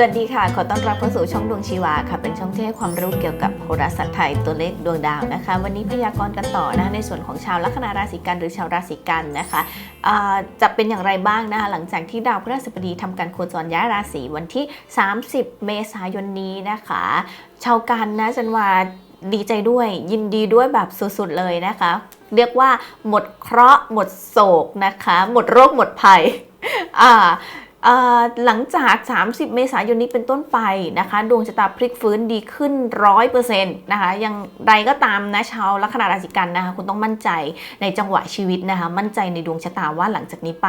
สวัสดีค่ะ ขอต้อนรับเข้าสู่ช่องดวงชีวาค่ะ เป็นช่องที่ให้ความรู้เกี่ยวกับโหราศาสตร์ไทยตัวเลขดวงดาวนะคะ วันนี้พยากรณ์กันต่อนะคะในส่วนของชาวลัคนาราศีกันหรือชาวราศีกันนะคะจะเป็นอย่างไรบ้างนะคะหลังจากที่ดาวพฤหัสบดีทำการโคจรย้ายราศีวันที่ 30 เมษายนนี้นะคะ ชาวกันนะจันวาดีใจด้วย ยินดีด้วยแบบสุดๆเลยนะคะ เรียกว่าหมดเคราะห์หมดโศกนะคะ หมดโรคหมดภัยอ่า หลังจาก 30 เมษายนนี้เป็นต้นไปนะคะ ดวงชะตาพลิกฟื้นดีขึ้น 100%นะคะยังใดก็ตามนะชาวลัคนาราศีกันนะคะ คุณต้องมั่นใจในจังหวะชีวิตนะคะ มั่นใจในดวงชะตาว่าหลังจากนี้ไป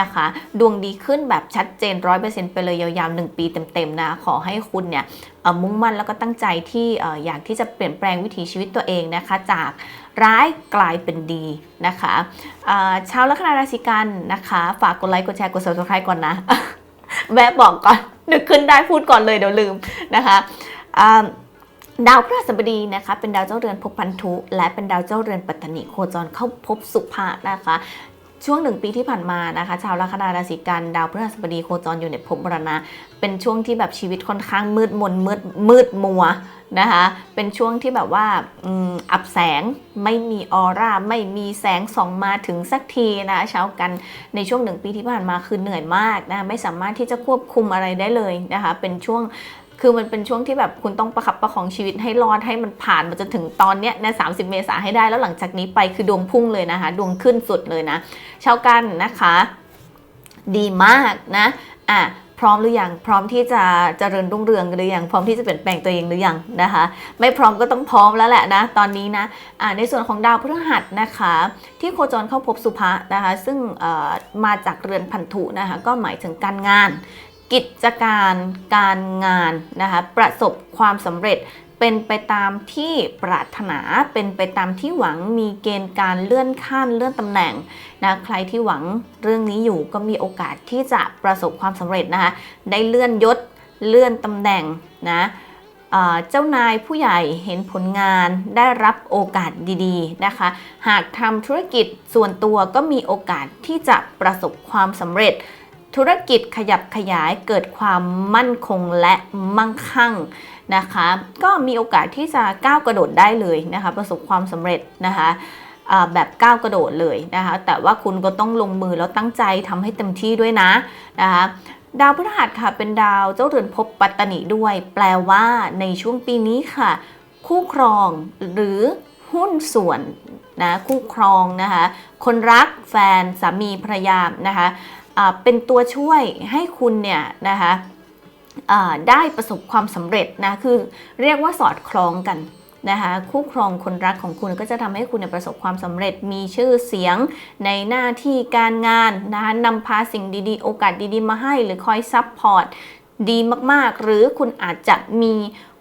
นะคะ ดวงดีขึ้นแบบชัดเจน 100%ไปเลยยาวๆ 1 ปีเต็มๆนะ ขอให้คุณเนี่ย มุ่งมั่นแล้วก็ตั้งใจที่อยากที่จะเปลี่ยนแปลงวิถีชีวิตตัวเองนะคะ จากร้ายกลายเป็นดีนะคะชาวลัคนาราศีกันนะคะ ฝากกดไลค์กดแชร์กด subscribe ก่อนนะแวะบอกก่อนนึกขึ้นได้พูดก่อนเลยเดี๋ยวลืมนะคะดาวพฤหัสบดีนะคะเป็นดาวเจ้าเรือนภพพันธุ และเป็นดาวเจ้าเรือนปัตตนิโคจรเข้าพบสุภะนะคะ ช่วงหนึ่งปีที่ผ่านมานะคะ ชาวลัคนาราศีกันดาวพฤหัสบดีโคจรอยู่ในภพมรณะ เป็นช่วงที่แบบชีวิตค่อนข้างมืดมนมืดมืดมัวนะคะ เป็นช่วงที่แบบว่าอับแสงไม่มีออร่าไม่มีแสงส่องมาถึงสักทีนะชาวกันในช่วงหนึ่งปีที่ผ่านมาคือเหนื่อยมากนะไม่สามารถที่จะควบคุมอะไรได้เลยนะคะ เป็นช่วง คือมันเป็นช่วงที่แบบคุณต้องประคับประคองชีวิตให้รอดให้มันผ่านมาจนถึงตอนเนี้ยนะสาเมษาให้ได้แล้วหลังจากนี้ไปคือดวงพุ่งเลยนะคะ ดวงขึ้นสุดเลยนะชาวกันนะคะ ดีมากนะอะพร้อมหรือยังพร้อมที่จะเจริญรุ่งเรืองหรือยังพร้อมที่จะเปลี่ยนแปลงตัวเองหรือยังนะคะ ไม่พร้อมก็ต้องพร้อมแล้วแหละนะตอนนี้นะอ่าในส่วนของดาวพฤหัสนะคะ ที่โคจรเข้าพบสุภะนะคะ ซึ่งเอ่อมาจากเรือนพันธุนะคะ ก็หมายถึงการงาน กิจการการงานนะคะประสบความสำเร็จเป็นไปตามที่ปรารถนาเป็นไปตามที่หวังมีเกณฑ์การเลื่อนขั้นเลื่อนตำแหน่งนะใครที่หวังเรื่องนี้อยู่ก็มีโอกาสที่จะประสบความสำเร็จนะคะได้เลื่อนยศเลื่อนตำแหน่งนะเจ้านายผู้ใหญ่เห็นผลงานได้รับโอกาสดีๆนะคะ หากทำธุรกิจส่วนตัวก็มีโอกาสที่จะประสบความสำเร็จ ธุรกิจขยับขยายเกิดความมั่นคงและมั่งคั่งนะคะ ก็มีโอกาสที่จะก้าวกระโดดได้เลยนะคะ ประสบความสำเร็จนะคะแบบก้าวกระโดดเลยนะคะ แต่ว่าคุณก็ต้องลงมือแล้วตั้งใจทำให้เต็มที่ด้วยนะนะคะดาวพฤหัสค่ะเป็นดาวเจ้าเรือนภพปัตตนิด้วย แปลว่าในช่วงปีนี้ค่ะ คู่ครองหรือหุ้นส่วนนะคู่ครองนะคะ คนรักแฟนสามีภรรยานะคะ เป็นตัวช่วยให้คุณเนี่ยนะคะได้ประสบความสำเร็จนะคือเรียกว่าสอดคล้องกันนะคะคู่ครองคนรักของคุณก็จะทำให้คุณเนี่ยประสบความสำเร็จมีชื่อเสียงในหน้าที่การงานนะคะนำพาสิ่งดีๆ โอกาสดีๆ มาให้หรือคอยซัพพอร์ตดีมากๆ หรือคุณอาจจะมี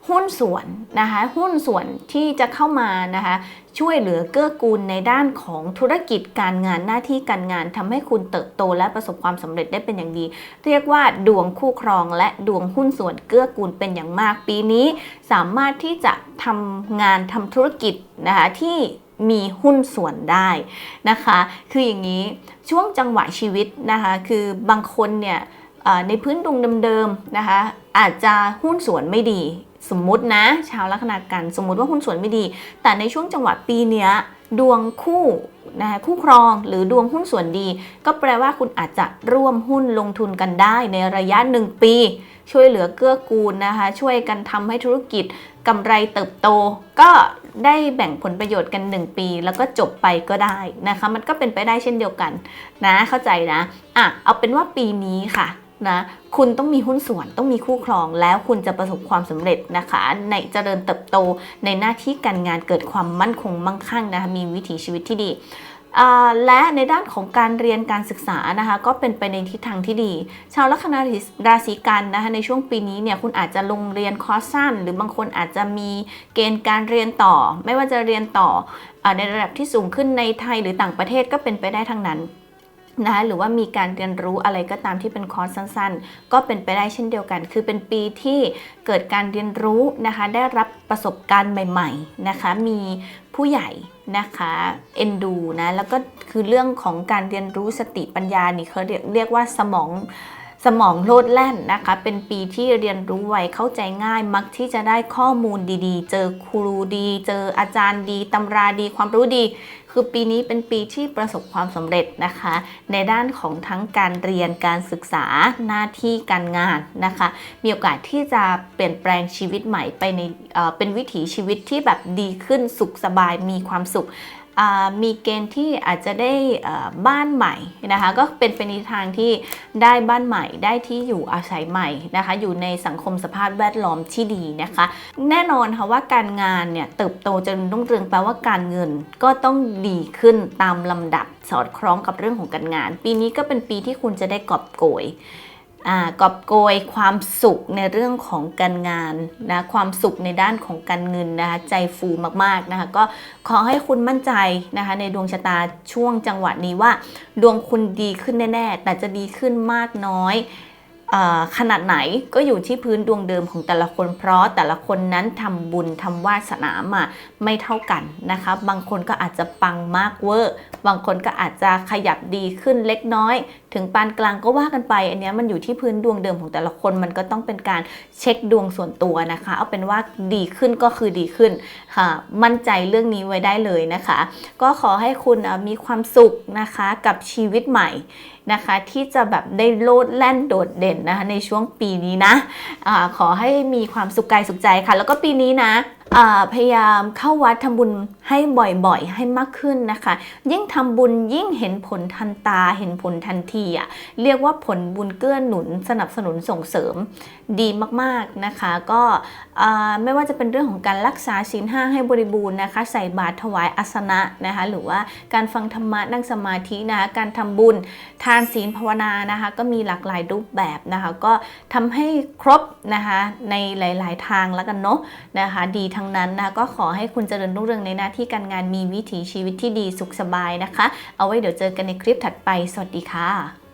หุ้นส่วนนะคะหุ้นส่วนที่จะเข้ามานะคะช่วยเหลือเกื้อกูลในด้านของธุรกิจการงานหน้าที่การงานทำให้คุณเติบโตและประสบความสำเร็จได้เป็นอย่างดี เรียกว่าดวงคู่ครองและดวงหุ้นส่วนเกื้อกูลเป็นอย่างมาก ปีนี้สามารถที่จะทำงานทำธุรกิจนะคะที่มีหุ้นส่วนได้นะคะ คืออย่างนี้ช่วงจังหวะชีวิตนะคะคือบางคนเนี่ยในพื้นดวงเดิมๆนะคะอาจจะหุ้นส่วนไม่ดี สมมุตินะ ชาวลัคนากันสมมุติว่าหุ้นส่วนไม่ดี แต่ในช่วงจังหวะปีเนี้ยดวงคู่นะคะคู่ครองหรือดวงหุ้นส่วนดี ก็แปลว่าคุณอาจจะร่วมหุ้นลงทุนกันได้ในระยะ 1 ปี ช่วยเหลือเกื้อกูลนะคะช่วยกันทำให้ธุรกิจกำไรเติบโต ก็ได้แบ่งผลประโยชน์กัน 1 ปี แล้วก็จบไปก็ได้นะคะ มันก็เป็นไปได้เช่นเดียวกันนะเข้าใจนะอะเอาเป็นว่าปีนี้ค่ะ นะคุณต้องมีหุ้นส่วนต้องมีคู่ครองแล้วคุณจะประสบความสำเร็จนะคะ ในเจริญเติบโตในหน้าที่การงานเกิดความมั่นคงมั่งคั่งนะคะมีวิถีชีวิตที่ดีและในด้านของการเรียนการศึกษานะคะก็เป็นไปในทิศทางที่ดี ชาวลัคนาราศีกันนะคะในช่วงปีนี้เนี่ยคุณอาจจะลงเรียนคอร์สสั้น หรือบางคนอาจจะมีเกณฑ์การเรียนต่อ ไม่ว่าจะเรียนต่ออในระดับที่สูงขึ้นในไทยหรือต่างประเทศก็เป็นไปได้ทั้งนั้น นะคะหรือว่ามีการเรียนรู้อะไรก็ตามที่เป็นคอร์สสั้นๆ ก็เป็นไปได้เช่นเดียวกัน คือเป็นปีที่เกิดการเรียนรู้นะคะ ได้รับประสบการณ์ใหม่ๆนะคะ มีผู้ใหญ่นะคะเอ็นดูนะ แล้วก็คือเรื่องของการเรียนรู้สติปัญญานี่เขาเรียกเรียกว่าสมอง สมองโลดแล่นนะคะ เป็นปีที่เรียนรู้ไวเข้าใจง่าย มักที่จะได้ข้อมูลดีๆ เจอครูดี เจออาจารย์ดีตำราดีความรู้ดี คือปีนี้เป็นปีที่ประสบความสำเร็จนะคะ ในด้านของทั้งการเรียนการศึกษาหน้าที่การงานนะคะ มีโอกาสที่จะเปลี่ยนแปลงชีวิตใหม่ไปในเเป็นวิถีชีวิตที่แบบดีขึ้นสุขสบายมีความสุข มีเกณฑ์ที่อาจจะได้บ้านใหม่นะคะก็เป็นไปในทางที่ได้บ้านใหม่ได้ที่อยู่อาศัยใหม่นะคะอยู่ในสังคมสภาพแวดล้อมที่ดีนะคะ แน่นอนค่ะว่าการงานเนี่ยเติบโตจนรุ่งเรืองแปลว่าการเงินก็ต้องดีขึ้นตามลำดับสอดคล้องกับเรื่องของการงาน ปีนี้ก็เป็นปีที่คุณจะได้กอบโกย กอบโกยความสุขในเรื่องของการงานนะความสุขในด้านของการเงินนะคะใจฟูมากๆนะคะก็ขอให้คุณมั่นใจนะคะในดวงชะตาช่วงจังหวะนี้ว่า ดวงคุณดีขึ้นแน่ ๆ แต่จะดีขึ้นมากน้อย ขนาดไหนก็อยู่ที่พื้นดวงเดิมของแต่ละคนเพราะแต่ละคนนั้นทำบุญทำวาสนามาไม่เท่ากันนะคะ บางคนก็อาจจะปังมากเวอร์ บางคนก็อาจจะขยับดีขึ้นเล็กน้อย ถึงปานกลางก็ว่ากันไป อันนี้มันอยู่ที่พื้นดวงเดิมของแต่ละคนมันก็ต้องเป็นการเช็คดวงส่วนตัวนะคะ เอาเป็นว่าดีขึ้นก็คือดีขึ้นค่ะมั่นใจเรื่องนี้ไว้ได้เลยนะคะ ก็ขอให้คุณมีความสุขนะคะกับชีวิตใหม่ นะคะ ที่จะแบบได้โลดแล่นโดดเด่นนะคะในช่วงปีนี้นะอะขอให้มีความสุขกายสุขใจค่ะ แล้วก็ปีนี้นะ พยายามเข้าวัดทำบุญให้บ่อยๆ ให้มากขึ้นนะคะ ยิ่งทำบุญยิ่งเห็นผลทันตาเห็นผลทันทีอะเรียกว่าผลบุญเกื้อหนุนสนับสนุนส่งเสริมดีมากๆนะคะ ก็ไม่ว่าจะเป็นเรื่องของการรักษาศีลห้าให้บริบูรณ์นะคะ ใส่บาตรถวายอาสนะนะคะ หรือว่าการฟังธรรมะนั่งสมาธินะคะการทำบุญทานศีลภาวนานะคะ ก็มีหลากหลายรูปแบบนะคะ ก็ทำให้ครบนะคะในหลาย ๆ ทางแล้วกันเนาะนะคะดีทั้งนั้นนะก็ขอให้คุณเจริญรุ่งเรืองในหน้าที่การงานมีวิถีชีวิตที่ดีสุขสบายนะคะ เอาไว้เดี๋ยวเจอกันในคลิปถัดไป สวัสดีค่ะ